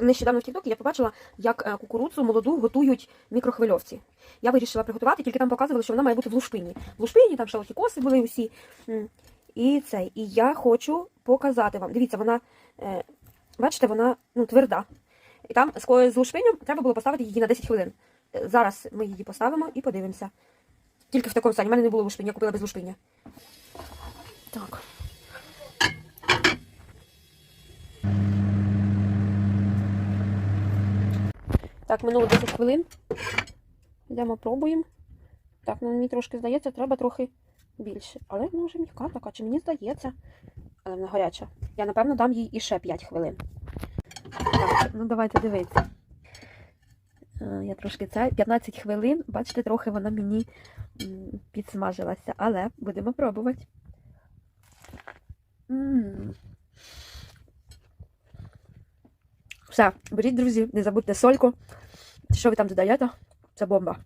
Нещодавно в Тіктокі я побачила, як е, кукурудзу молоду готують мікрохвильовці. Я вирішила приготувати, тільки там показували, що вона має бути в лушпині. В лушпині там шалоті коси були усі. І цей. І я хочу показати вам. Дивіться, вона, е, бачите, вона ну, тверда. І там з, лушпинем треба було поставити її на 10 хвилин. Е, Зараз ми її поставимо і подивимося. Тільки в такому стані. У мене не було лушпиня, я купила без лушпиня. Так. Так, минуло 10 хвилин. Йдемо пробуємо. Так, ну мені трошки здається, треба трохи більше. Але вона вже м'яка така, чи мені здається. Але вона гаряча. Я, напевно, дам їй іще 5 хвилин. Так, ну давайте дивитися. Е, Я трошки це 15 хвилин, бачите, трохи вона мені підсмажилася, але будемо пробувати. М. Все, беріть, друзі, не забудьте сольку. Що ви там додаєте? Це бомба.